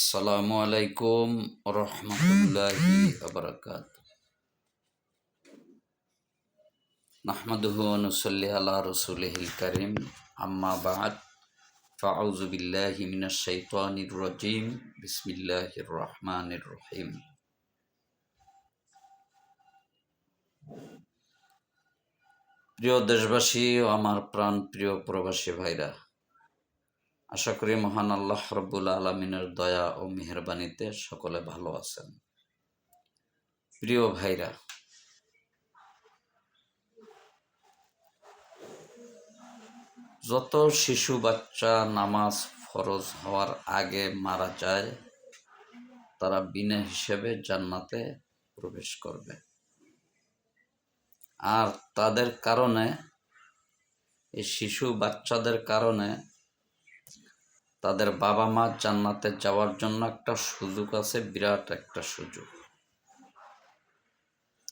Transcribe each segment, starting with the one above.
আসসালামু আলাইকুম রহমতুল্লাহি আবরকাত নাহমাদুহু অনুসল্লি আলা রসুলহিল করিম আম্মা বাদ ফাউজু বিল্লাহি মিনাশ শাইতানির রাজিম বিসমিল্লাহির রহমানির রহিম প্রিয় দেশবাসী ও আমার প্রাণ প্রিয় প্রবাসী ভাইরা আশা করি মহান আল্লাহ রব্বুল আলমিনের দয়া ও মেহরবানিতে সকলে ভালো আছেন। প্রিয় ভাইরা, যত শিশু বাচ্চা নামাজ ফরজ হওয়ার আগে মারা যায়, তারা বিনা হিসেবে জান্নাতে প্রবেশ করবে। আর তাদের কারণে, এই শিশু বাচ্চাদের কারণে তাদের বাবা মা জান্নাতে যাওয়ার জন্য একটা সুযোগ আছে, বিরাট একটা সুযোগ।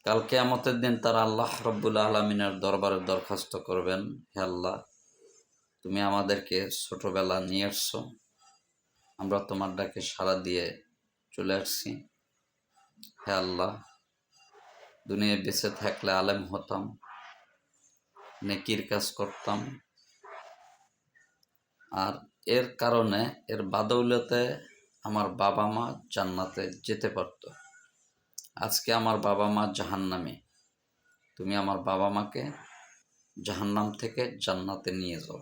কালকে আমতের দিন তারা আল্লাহ রব্বুল আলমিনের দরবারে দরখাস্ত করবেন, হে আল্লাহ, তুমি আমাদেরকে ছোটবেলা নিয়ে আসছো আমরা তোমার ডাকে সাড়া দিয়ে চলে আসছি। হে আল্লাহ, দুনিয়ায় বেঁচে থাকলে আলেম হতাম, নেকির কাজ করতাম, আর এর কারণে এর বাদৌলতে আমার বাবা মা জান্নাতে যেতে পারত। আজকে আমার বাবা মা জাহান্নামে। তুমি আমার বাবা মাকে জাহান্নাম থেকে জান্নাতে নিয়ে যাও।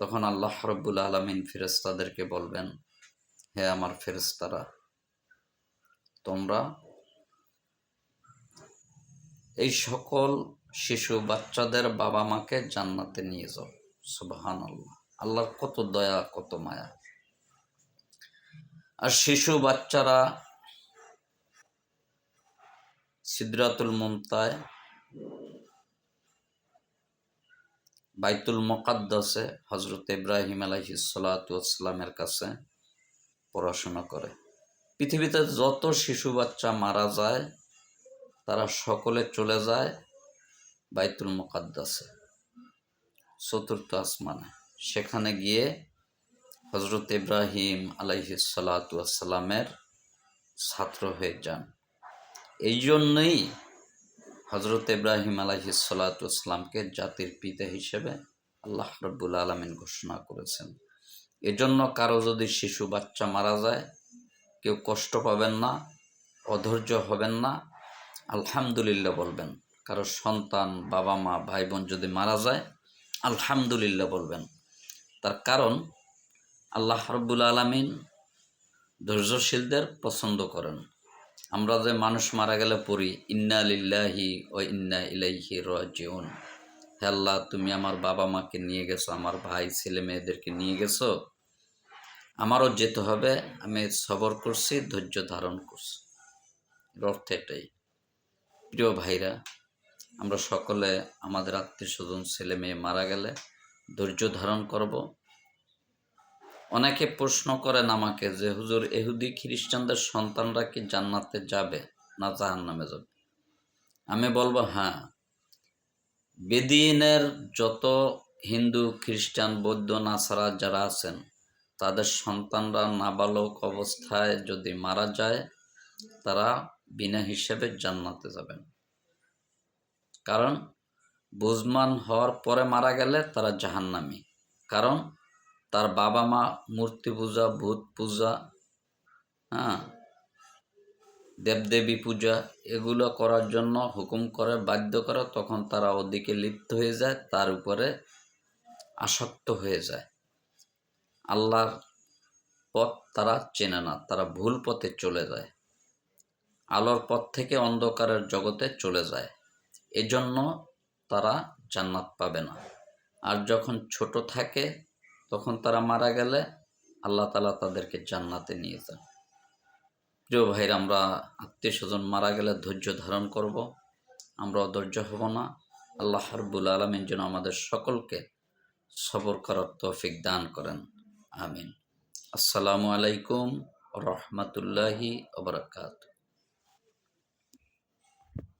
তখন আল্লাহ রব্বুল আলমিন ফেরেস্তাদেরকে বলবেন, হে আমার ফেরেস্তারা তোমরা এই সকল শিশু বাচ্চাদের বাবা মাকে জান্নাতে নিয়ে যাও। সুবাহান আল্লাহ আল্লাহর কত দয়া, কত মায়া। আর শিশু বাচ্চারা সিদ্রাতুল মমতায়, বাইতুল মকাদ্দাসে হজরত ইব্রাহিম আলাইসালামের কাছে পড়াশোনা করে। পৃথিবীতে যত শিশু বাচ্চা মারা যায়, তারা সকলে চলে যায় বাইতুল মকাদ্দাসে, চতুর্থ আসমানে। সেখানে গিয়ে হজরত ইব্রাহিম আলাইসালামের ছাত্র হয়ে যান। এই জন্যই হজরত ইব্রাহিম আলাইসালামকে জাতির পিতা হিসেবে আল্লাহ রব্বুল আলমিন ঘোষণা করেছেন। এজন্য কারও যদি শিশু বাচ্চা মারা যায়, কেউ কষ্ট পাবেন না, অধৈর্য হবেন না, আলহামদুলিল্লাহ বলবেন। কারও সন্তান বাবা মা ভাই বোন যদি মারা যায়, আলহামদুলিল্লাহ বলবেন। তার কারণ আল্লাহ রব্বুল আলমিন ধৈর্যশীলদের পছন্দ করেন। আমরা যে মানুষ মারা গেলে পড়ি, ইন্না লিল্লাহি ও ইন্না ইলাইহি রাজিউন। হে আল্লাহ, তুমি আমার বাবা মাকে নিয়ে গেছো, আমার ভাই, ছেলে মেয়েদেরকে নিয়ে গেছো। আমারও যেতে হবে, আমি সবর করছি, ধৈর্য ধারণ করছি। অর্থ এটাই। প্রিয় ভাইরা, আমরা সকলে আমাদের আত্মীয় স্বজন, ছেলে মেয়ে মারা গেলে ধৈর্য ধারণ করব। অনেকে প্রশ্ন করেন আমাকে যে, হুজুর, এহুদি খ্রিস্টানদের সন্তানরা কি জান্নাতে যাবে না জাহান নামে যাবে? আমি বলব হ্যাঁ। বেদিনের যত হিন্দু, খ্রিস্টান, বৌদ্ধ, নাসারা যারা আছেন, তাদের সন্তানরা নাবালক অবস্থায় যদি মারা যায়, তারা বিনা হিসেবে জান্নাতে যাবেন। কারণ বুজমান হওয়ার পরে মারা গেলে তারা জাহান্নামি। কারণ তার বাবা মা মূর্তি পূজা, ভূত পূজা হ্যাঁ দেবদেবী পূজা এগুলো করার জন্য হুকুম করে, বাধ্য করে, তখন তারা ওদিকে লিপ্ত হয়ে যায়, তার উপরে আসক্ত হয়ে যায়। আল্লাহর পথ তারা চেনে না, তারা ভুল পথে চলে যায়। আলোর পথ থেকে অন্ধকারের জগতে চলে যায়। এজন্য তারা জান্নাত পাবে না। আর যখন ছোট থাকে, তখন তারা মারা গেলে আল্লাহ তালা তাদেরকে জান্নাতে নিয়ে যান। প্রিয় ভাইরা, আমরা আত্মীয় স্বজন মারা গেলে ধৈর্য ধারণ করব। আমরা অধৈর্য হব না। আল্লাহ হরবুল আলমিন যেন আমাদের সকলকে সবর করার তৌফিক দান করেন। আমিন। আসসালামু আলাইকুম রহমতুল্লাহি ওবরাকাতু